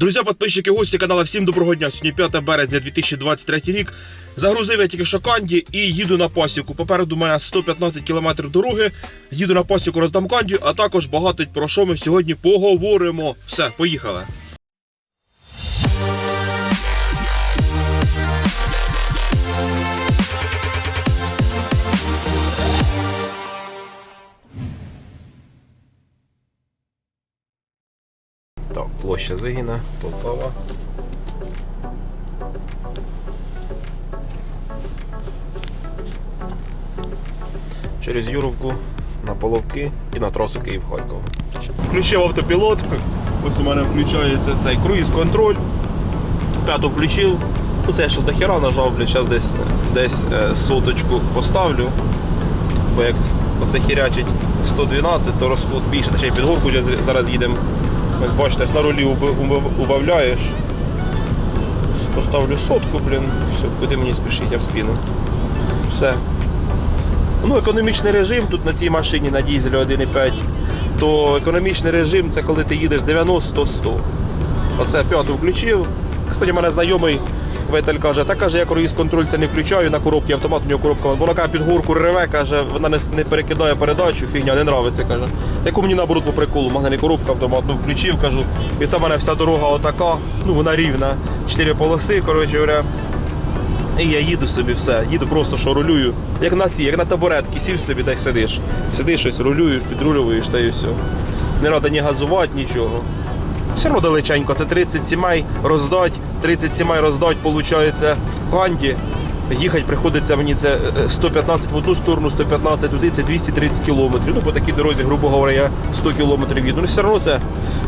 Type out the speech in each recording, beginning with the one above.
Друзі, підписчики, гості каналу, всім доброго дня. Сьогодні 5 березня 2023 рік. Загрузив я тільки що канді і їду на пасіку. Попереду у мене 115 км дороги. Їду на пасіку, роздам канді, а також багато про що ми сьогодні поговоримо. Все, поїхали. Так, площа загіна, Полтава. Через Юровку на Половки і на трасу Київ-Харків. Включив автопілот. Ось у мене включається цей круїз-контроль. П'яту включив. Ну це я щось до хера нажав, блядь, зараз десь, десь е, соточку поставлю. Бо як оце хірячить 112, то розход більше. Ще й під зараз їдемо. Ось бачите, на рулі убавляєш. Поставлю сотку, блін. Все, куди мені спішить, я в спину. Все. Ну, економічний режим тут на цій машині на дізелі 1.5. То економічний режим це коли ти їдеш 90-100. Оце п'яту включив. Кстати, у мене знайомий Ветель каже, та каже, я круїз контроль це не включаю на коробці, автомат в нього коробка. Вона каже, під горку реве, каже, вона не, не перекидає передачу, фігня, не нравиться, каже. Яку мені наоборот по приколу, магнитна коробка автомат, ну включив, кажу. І це в мене вся дорога отака, ну вона рівна. Чотири полоси, коротше говоря. І я їду собі все, їду просто що рулюю. Як на ці, як на табуретки, сів собі, де сидиш. Сидиш щось, рулюєш, підрулюєш та і все. Не треба ні газувати, нічого. Все одно далеченько, це 30 сімей роздать, 30 сімей роздать, виходить, канді. Їхати приходиться мені це е, 115 в одну сторону, 115 туди, це 230 кілометрів. Ну, по такій дорозі, грубо говоря, я 100 кілометрів їду. Ну, все одно це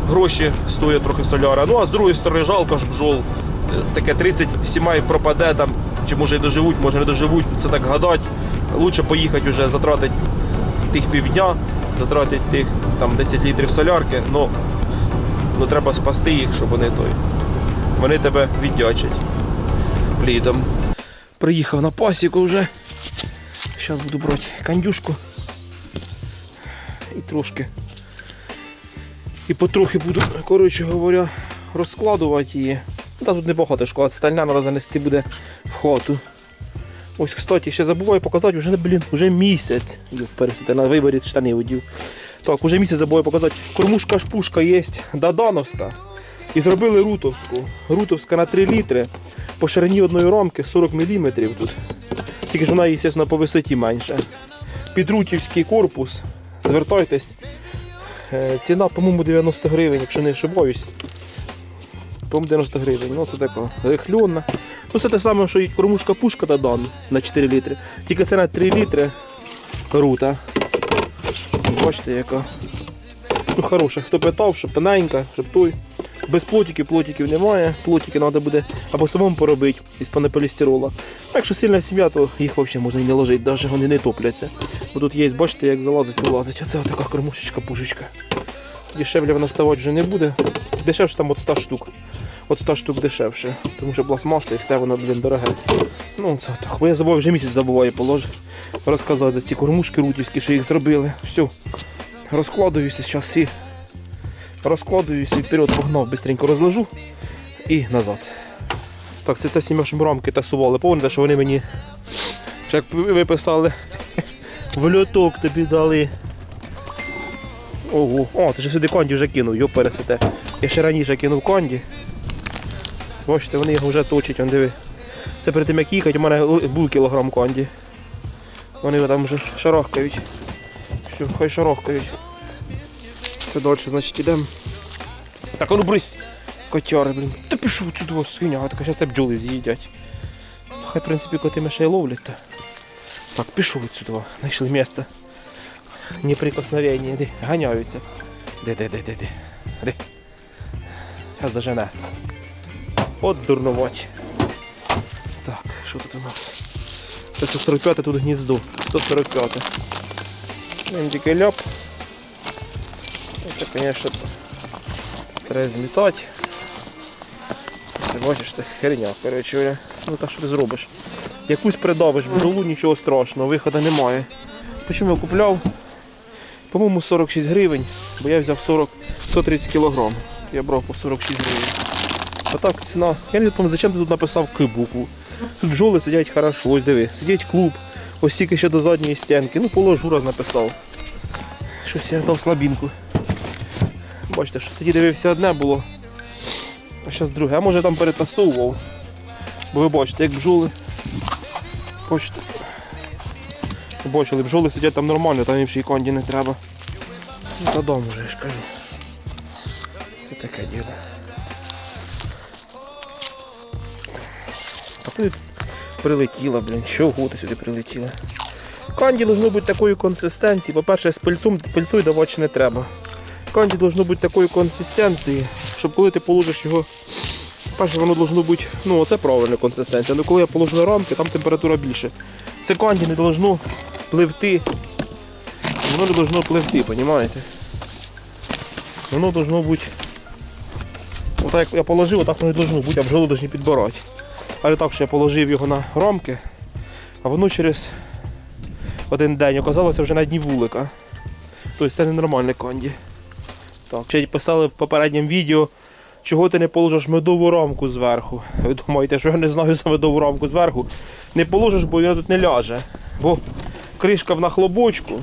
гроші стоять трохи соляра. Ну, а з другої сторони, жалко ж бджол. Е, Таке 30 сімей пропаде там, чи може і доживуть, може не доживуть. Це так гадать. Лучше поїхати вже затратити тих півдня, затратити тих там 10 літрів солярки. Ну, ну треба спасти їх, щоб вони той. Вони тебе віддячать літом. Приїхав на пасіку вже. Зараз буду брати кандюшку. І трошки. І потрохи буду, коротше говоря, розкладувати її. Та тут небагато шкода, стальна треба занести буде в хату. Ось, кстати, ще забуваю показати, вже, блін, вже місяць. Йоп, пересити, на виборі штани одів. Так, уже місяць забуваю показати. Кормушка шпушка є Дадановська. І зробили рутовську. Рутовська на 3 літри. По ширині одної рамки 40 мм тут. Тільки ж вона, звісно, по висоті менше. Підрутівський корпус. Звертайтесь. Е, Ціна, по-моєму, 90 гривень, якщо не ошибаюсь. По-моєму, 90 гривень. Ну, це така рихльона. Ну, це те саме, що і кормушка пушка Дадан на 4 літри. Тільки це на 3 літри рута. Бачите, яка. Хороша. Хто питав, щоб тоненька, щоб той. Без плотиків, плотиків немає. Плотики треба буде або самому поробити із панеполістирола. Якщо сильна сім'я, то їх взагалі можна і не ложити, навіть вони не топляться. Бо тут є, бачите, як залазить, вилазить. Оце така кормушечка, пушечка. Дешевле вона ставати вже не буде. Дешевше там от 100 штук. От 100 штук дешевше. Тому що пластмаса і все воно, блін, дороге. Ну, це так. Бо я забуваю, вже місяць забуваю положити. Розказати за ці кормушки рутівські, що їх зробили. Все. Розкладуюся зараз і розкладуюся і вперед погнав, бистренько розложу і назад. Так, це те сім'я рамки тасували. Пам'ятаєте, що вони мені як ви писали, в льоток тобі дали. Ого, о, це ж сюди конді вже кинув, йо пересете. Я ще раніше кинув конді. Бачите, вони його вже точать, он диви. Це перед тим як їхати, у мене був кілограм конді. Вони там вже шарахкають. Все, хай шарахкають. Це далі, значить, ідемо. Так, а ну брись! Котяри, блін. Та пішов сюди, свиня, така зараз тебе бджоли з'їдять. Хай, в принципі, коти мишей ловлять. Та. Так, пішов відсюди, знайшли місце. Неприкосновення, де ганяються. Де, де, де, де, де. Де. Зараз дожене. От дурнувать. Так, що тут у нас? Це 145 тут гніздо. 145. Він тільки ляп. Це, звісно, треба змітати. Ти бачиш, це херня, коротше. Ну так що ти зробиш? Якусь придавиш бджолу, нічого страшного, виходу немає. Почому я купляв? По-моєму, 46 гривень, бо я взяв 40, 130 кг. Я брав по 46 гривень. А так ціна. Я не пам'ятаю, зачем ти тут написав К. Тут бджоли сидять хорошо, ось диви, сидять клуб, ось тільки ще до задньої стінки. Ну, положу раз написав. Щось я дав слабінку. Бачите, що тоді дивився одне було, а зараз друге. А може там перетасовував. Бо ви бачите, як бджоли. Бачите. Бачили, бджоли сидять там нормально, там їм ще й конді не треба. Ну, додому вже я ж кажу. Це таке діло. Ти прилетіла, блін, чого ти сюди прилетіла? Канді должно бути такої консистенції. По-перше, з пильцем пильцу й давати не треба. Канді должно бути такої консистенції, щоб коли ти положиш його. Перше, воно должно бути, ну це правильна консистенція. але коли я положу на рамки, там температура більше. Це канді не должно пливти. Воно не должно пливти, розумієте? Воно должно бути. Отак як я положив, отак воно і должно бути, а бджоли повинні підбирати. Але так, що я положив його на рамки, а воно через один день оказалося вже на дні вулика. Тобто це ненормальне канді. Так, ще писали в попередньому відео, чого ти не положиш медову рамку зверху. Ви думаєте, що я не знаю за медову рамку зверху. Не положиш, бо він тут не ляже. Бо кришка в нахлобочку.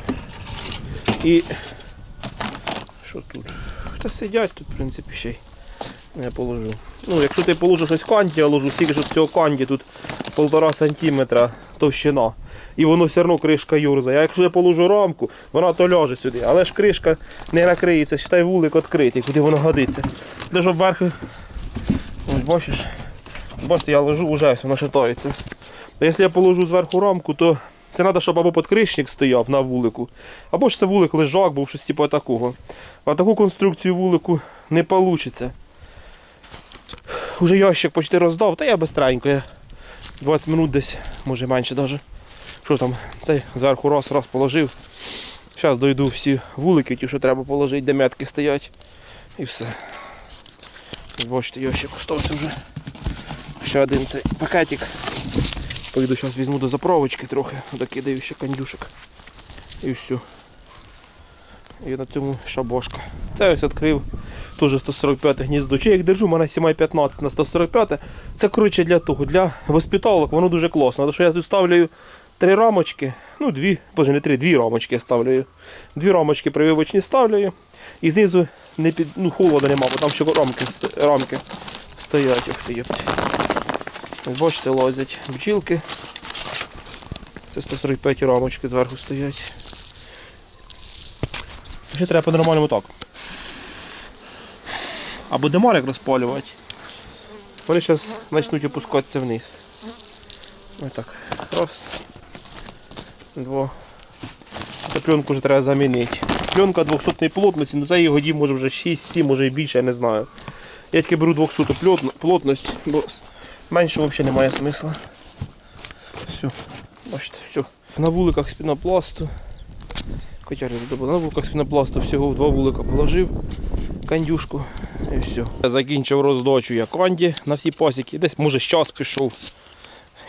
І. Що тут? Та сидять тут, в принципі, ще й. Я положу. Ну, якщо ти положиш ось канді, я ложу стільки, що цього канді тут полтора сантиметра товщина. І воно все одно кришка юрзає. А якщо я положу рамку, вона то ляже сюди. Але ж кришка не накриється, считай вулик відкритий, куди воно годиться. Де ж вверху. Ось бачиш. Бачите, я ложу вже ось воно шатається. Якщо я положу зверху рамку, то це треба, щоб або підкришник стояв на вулику, або ж це вулик лежак, був щось типу такого. А таку конструкцію вулику не вийде. Уже ящик почти роздав, та я бистренько. Я 20 минут десь, може менше навіть. Що там, цей зверху раз, раз положив. Зараз дойду всі вулики, ті, що треба положити, де метки стоять. І все. Бачите, ящик остався вже. Ще один цей пакетик. Поїду зараз візьму до заправочки трохи, докидаю ще кондюшок. І все. І на цьому шабошка. Це ось відкрив теж 145 гніздо. Чи як держу, в мене сімей 15 на 145. Це коротше для того, для воспиталок, воно дуже класно. Тому що я тут ставлю три рамочки, ну дві, боже, не три, дві рамочки я ставлю. Дві рамочки прививочні ставлю. І знизу не під, ну, холода нема, бо там ще рамки, рамки стоять. Ох ти. Бачите, лазять бджілки. Це 145 рамочки зверху стоять. Ще треба по-нормальному так. Або демарик розпалювати. Вони зараз почнуть опускатися вниз. Ось так. Раз. Два. Цю пленку вже треба замінити. Пленка 200 плотності, ну за її годів може вже 6-7, може і більше, я не знаю. Я тільки беру 200 плотно- плотність, бо менше взагалі немає смисла. Все. Бачите, все. На вуликах з пінопласту. Забув, на вуликах з пінопласту всього в два вулика положив. Кандюшку і все. Закінчив роздачу я канді на всі пасіки. Десь може час пішов.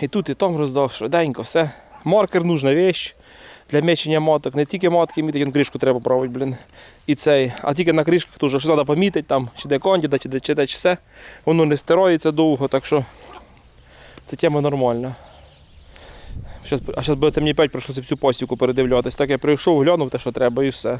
І тут, і там роздав, швиденько, все. Маркер нужна вещь для мечення маток. Не тільки матки мітить, кришку треба правити, блін. І цей, а тільки на кришках теж, що треба помітити, там, чи де кандіда, чи де, чи де, чи все. Воно не стирається довго, так що це тема нормальна. Щас, а зараз буде це мені 5 прийшлося всю пасіку передивлятись. Так я прийшов, глянув те, що треба, і все.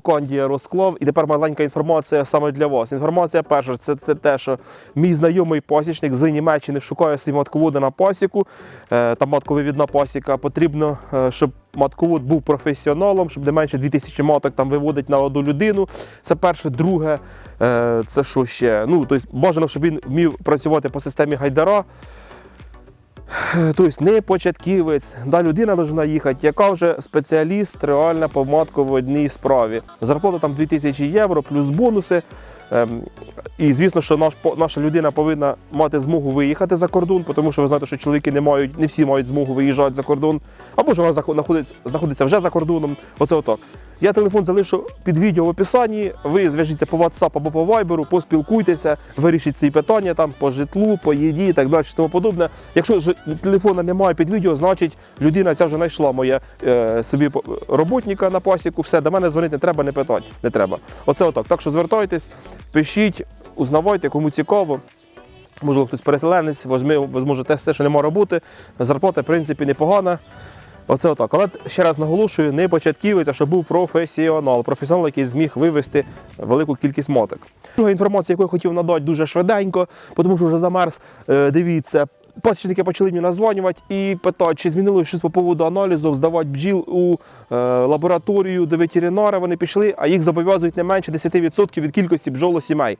Канді я розклав, і тепер маленька інформація саме для вас. Інформація перша це, це те, що мій знайомий пасічник з Німеччини шукає свій матководи на пасіку. Е, там матковивідна пасіка. Потрібно, е, щоб матковод був професіоналом, щоб не менше 2000 маток там виводить на одну людину. Це перше. Друге, е, це що ще? Ну, тобто бажано, щоб він вмів працювати по системі гайдара. Тобто не початківець, да, людина повинна їхати, яка вже спеціаліст реально по одній справі. Зарплата там 2000 євро плюс бонуси. Ем, і звісно, що наш, наша людина повинна мати змогу виїхати за кордон, тому що ви знаєте, що чоловіки не мають, не всі мають змогу виїжджати за кордон, або ж вона знаходиться, знаходиться вже за кордоном. Оце отак. Я телефон залишу під відео в описанні. Ви зв'яжіться по WhatsApp або по Viber, поспілкуйтеся, вирішіть ці питання там по житлу, по їді і так далі, тому подобне. Якщо ж телефона немає під відео, значить людина ця вже знайшла моє е, собі роботника на пасіку. Все, до мене дзвонити не треба, не питати. Не треба. Оце отак. Так що звертайтесь, пишіть, узнавайте, кому цікаво. Можливо, хтось переселенець, возможно, те все, що може роботи, зарплата, в принципі, непогана. Оце отак. Але ще раз наголошую, не початківець, а щоб був професіонал, професіонал, який зміг вивести велику кількість моток. Друга інформація, яку я хотів надати дуже швиденько, тому що вже замерз. Е, Дивіться, пасічники почали мені названювати і питати, чи змінилося щось по поводу аналізу, здавати бджіл у е, лабораторію до ветеринара. Вони пішли, а їх зобов'язують не менше 10% від кількості бджолосімей.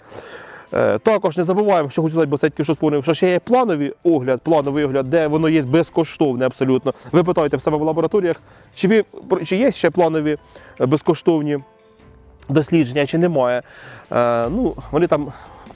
Е, Також не забуваємо, що хочу сказати, бо тільки що спомнив, що ще є плановий огляд, плановий огляд, де воно є безкоштовне абсолютно. Ви питаєте в себе в лабораторіях, чи ви чи є ще планові е, безкоштовні дослідження, чи немає. Ну, вони там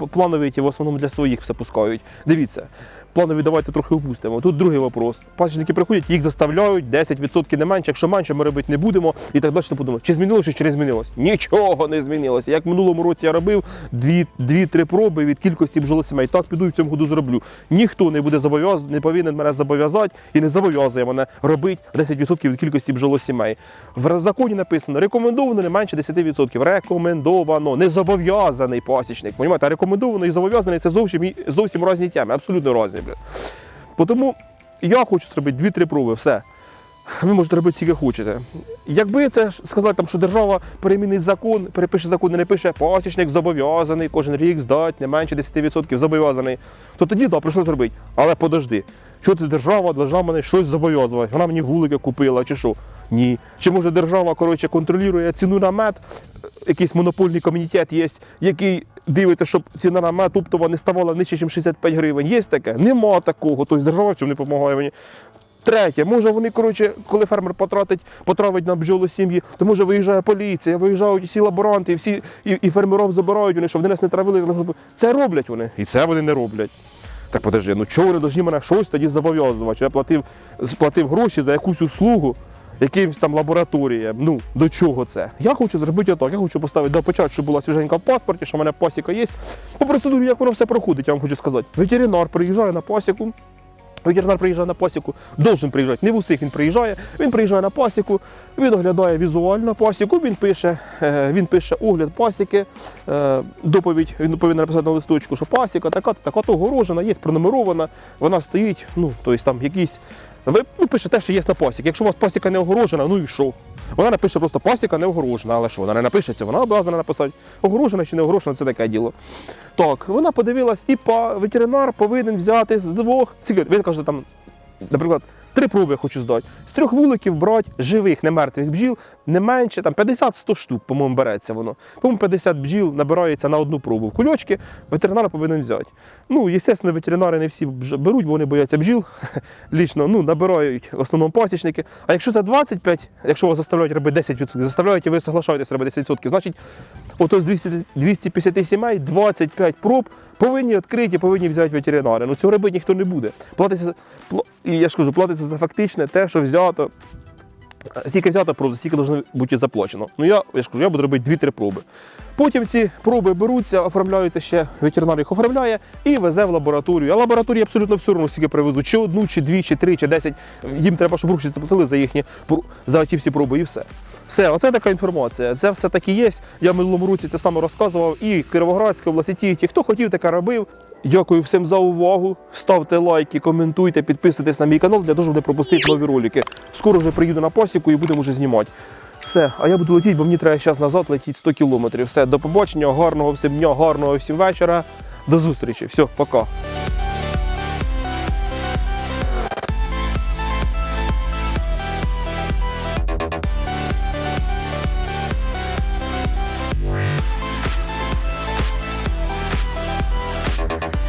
планові ті в основному для своїх все пускають. Дивіться, планові давайте трохи опустимо. Тут другий вопрос. Пасічники приходять, їх заставляють 10% не менше. Якщо менше, ми робити не будемо і так далі. Подумаємо, чи змінилося, чи не змінилось? Нічого не змінилося. Як в минулому році я робив 2-3 проби від кількості бджолосімей. Так піду і в цьому году зроблю. Ніхто не буде зобов'язаний, не повинен мене зобов'язати і не зобов'язує мене робити 10% від кількості бджолосімей. В законі написано рекомендовано не менше 10%. Рекомендовано, не зобов'язаний пасічник. Понімаєте, рекомендовано і зобов'язаний це зовсім зовсім різні теми, абсолютно різні. Блядь. Тому я хочу зробити 2-3 проби, все. Ви можете робити скільки хочете. Якби це сказати, там, що держава перемінить закон, перепише закон, і не пише пасічник зобов'язаний кожен рік здати не менше 10% зобов'язаний, то тоді да, прийшло зробити. Але подожди, що ти держава должна мене щось зобов'язувати? Вона мені вулики купила чи що? Ні. Чи може держава коротше, контролює ціну на мед? Якийсь монопольний комітет є, який дивиться, щоб ціна на мед оптова не ставала нижче, ніж 65 гривень. Є таке? Нема такого. Тобто держава в цьому не допомагає мені. Третє, може вони, коротше, коли фермер потратить, потравить на бджолу сім'ї, то може виїжджає поліція, виїжджають всі лаборанти, всі і, і фермерів забирають вони, щоб вони нас не травили. Це роблять вони. І це вони не роблять. Так подожди, ну чого вони повинні мене щось тоді зобов'язувати? Я платив, сплатив гроші за якусь услугу якимсь там лабораторіям. Ну, до чого це? Я хочу зробити отак. Я хочу поставити до початку, щоб була свіженька в паспорті, що в мене пасіка є. По процедурі, як воно все проходить, я вам хочу сказати. Ветеринар приїжджає на пасіку. Ветеринар приїжджає на пасіку, должен приїжджати. Не в усіх він приїжджає. Він приїжджає на пасіку, він оглядає візуально пасіку, він пише, е, він пише огляд пасіки, е, доповідь. Він повинен написати на листочку, що пасіка така, така то огорожена, є пронумерована, вона стоїть. Ну, тобто там якісь. Ви ну, пише те, що є на посік. Якщо у вас пасіка не огорожена, ну і що? Вона напише просто пасіка не огорожена, але що, вона не напише це, вона обов'язана написати. Огорожена чи не огорожена, це таке діло. Так, вона подивилась, і па, ветеринар повинен взяти з двох. Ці, він каже, там, наприклад, три проби хочу здати. З трьох вуликів брати живих, не мертвих бджіл, не менше, там 50-100 штук, по-моєму, береться воно. По-моєму, 50 бджіл набирається на одну пробу. В кульочки ветеринар повинен взяти. Ну, звісно, ветеринари не всі беруть, бо вони бояться бджіл. Лічно, ну, набирають в основному пасічники. А якщо це 25, якщо вас заставляють робити 10%, заставляють і ви соглашаєтесь робити 10%, значить, ото з 200, 250 сімей 25 проб повинні відкриті, повинні взяти ветеринари. Ну цього робити ніхто не буде. Платиться, пла- і я ж кажу, платиться за фактичне те, що взято. Скільки взято проб, стільки повинно бути заплачено. Ну я, я ж кажу, я буду робити 2-3 проби. Потім ці проби беруться, оформляються ще, ветеринар їх оформляє і везе в лабораторію. А лабораторії абсолютно все одно скільки привезуть, чи одну, чи дві, чи три, чи десять. Їм треба, щоб гроші заплатили за їхні за ті всі проби, і все. Все, оце така інформація. Це все таки є. Я в минулому році це саме розказував. І Кіровоградська області, ті, ті, хто хотів, таке робив. Дякую всім за увагу. Ставте лайки, коментуйте, підписуйтесь на мій канал для того, щоб не пропустити нові ролики. Скоро вже приїду на пасіку і будемо вже знімати. Все, а я буду летіти, бо мені треба зараз назад летіти 100 кілометрів. Все, до побачення, гарного всім дня, гарного всім вечора. До зустрічі. Все, пока.